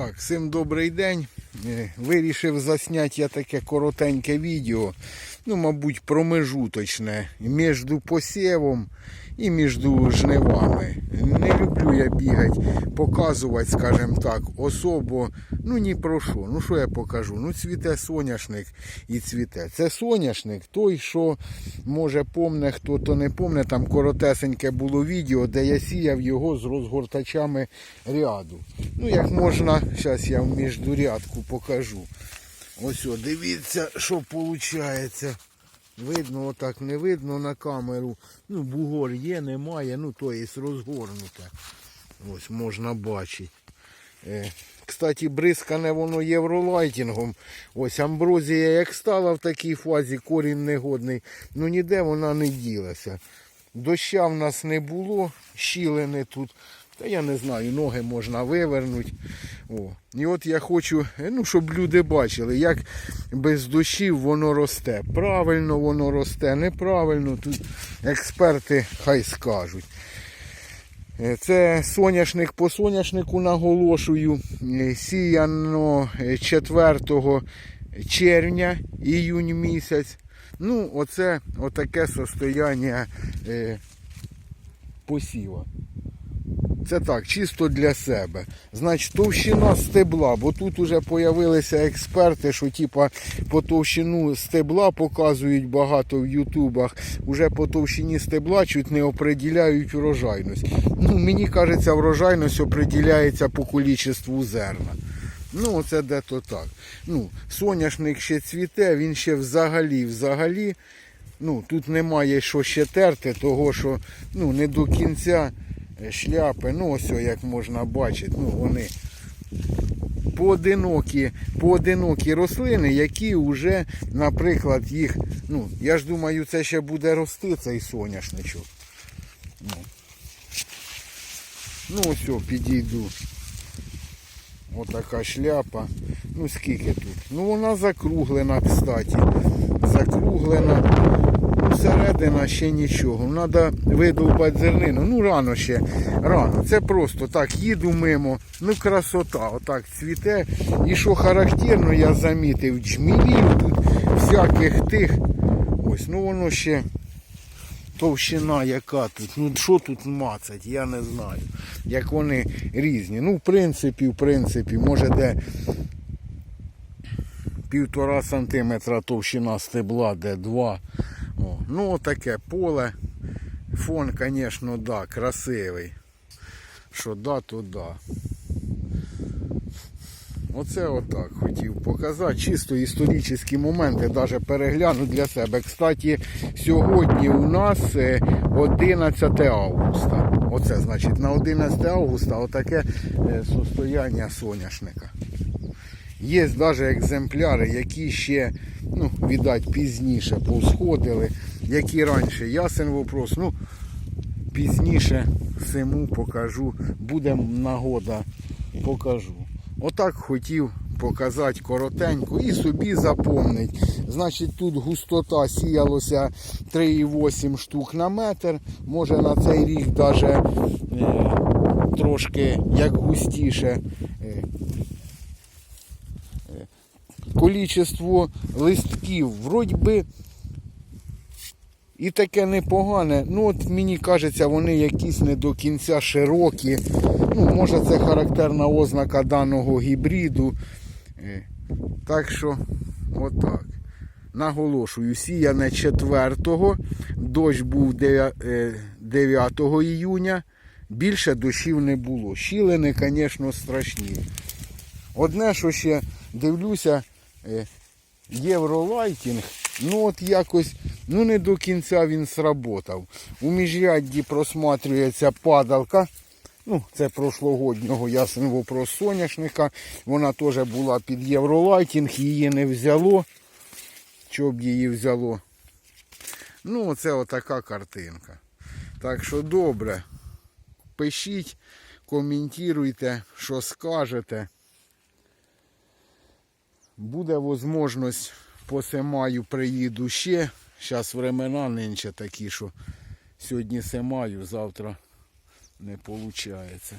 Так, всім добрий день. Е, Вирішив засняти я таке коротеньке відео, ну, мабуть, промежуточне між посівом і між жнивами. Не люблю я бігати, показувати, скажімо так, особо, ну ні про що. Ну що я покажу? Ну, цвіте соняшник і цвіте. Це соняшник, той, що може помне, хто то не помне, там коротесеньке було відео, де я сіяв його з розгортачами ряду. Ну, як можна, зараз я в міждурядку покажу. Ось, о, дивіться, що виходить. Видно, отак не видно на камеру. Ну, бугор є, немає, ну то є розгорнуте. Ось можна бачити. Е, Кстати, бризкане воно євролайтінгом. Ось амброзія як стала в такій фазі, корінь негодний, ну ніде вона не ділася. Доща в нас не було, щілини тут. Та я не знаю, ноги можна вивернути. О. І от я хочу, е, ну, щоб люди бачили, як без дощів воно росте. Правильно воно росте, неправильно. Тут експерти хай скажуть. Е, Це соняшник по соняшнику наголошую. Е, Сіяно е, 4 червня, іюнь місяць. Ну, оце отаке состояння посіва. Це так, чисто для себе. Значить, товщина стебла, бо тут уже з'явилися експерти, що типа по товщину стебла показують багато в ютубах. Уже по товщині стебла чуть не определяють врожайність. Ну, мені кажеться, врожайність определяється по кількості зерна. Ну, це де-то так. Ну, соняшник ще цвіте, він ще взагалі, взагалі. Ну, тут немає що ще терти, того що ну, не до кінця шляпи. Ну, ось як можна бачити, ну, вони поодинокі, поодинокі рослини, які вже, наприклад, їх, ну, я ж думаю, це ще буде рости цей соняшничок. Ну, ну ось підійду. Отака шляпа. Ну скільки тут? Ну вона закруглена, кстати. Закруглена. Всередина ще нічого. Треба видовбати зернину. Ну рано ще. Рано. Це просто так, їду мимо. Ну красота. Отак цвіте. І що характерно, я замітив, джмілів тут всяких тих. Ось, ну воно ще товщина яка тут. Ну що тут мацать, я не знаю. Як вони різні. Ну, в принципі, в принципі, може де півтора сантиметра товщина стебла, де два. О, ну таке поле. Фон, звісно, да, красивий. Що да, то да. Оце отак хотів показати. Чисто історичні моменти, навіть перегляну для себе. Кстати, сьогодні у нас е, 11 августа. Оце значить на 11 августа отаке е, состояння соняшника. Є навіть екземпляри, які ще, ну, віддать, пізніше повсходили, які раніше. Ясен вопрос. Ну, пізніше всему покажу. Буде нагода, покажу. Отак хотів показати коротенько і собі запомнить. Значить, тут густота сіялося 3,8 штук на метр. Може на цей рік навіть е, трошки як густіше. Е, Количество листків, вроді би, і таке непогане. Ну, от мені кажеться, вони якісь не до кінця широкі. Ну, може це характерна ознака даного гібриду. Е, Так що, отак. Наголошую, сіяне 4-го, дощ був 9 іюня, більше дощів не було. Щілини, звісно, страшні. Одне, що ще дивлюся, е, євролайтінг, ну от якось, ну не до кінця він сработав. У міжрядді просматрюється падалка. Ну, це прошлогоднього ясен вопрос соняшника. Вона теж була під євролайтінг, її не взяло. Що б її взяло? Ну, оце отака картинка. Так що добре. Пишіть, коментуйте, що скажете. Буде можливість по Семаю приїду ще. Зараз времена нинче такі, що сьогодні Семаю, завтра не виходить.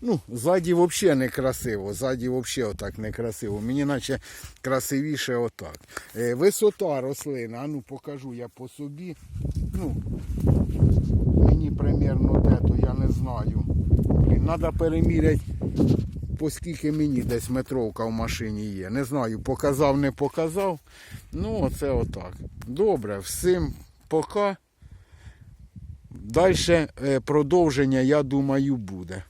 Ну, ззаді взагалі не красиво, ззаді взагалі отак не красиво. Мені наче красивіше отак. Е, висота рослини, а ну покажу я по собі. Ну, мені примерно де, то я не знаю. Треба переміряти, оскільки мені десь метровка в машині є. Не знаю, показав, не показав. Ну, оце отак. Добре, всім пока. Далі продовження, я думаю, буде.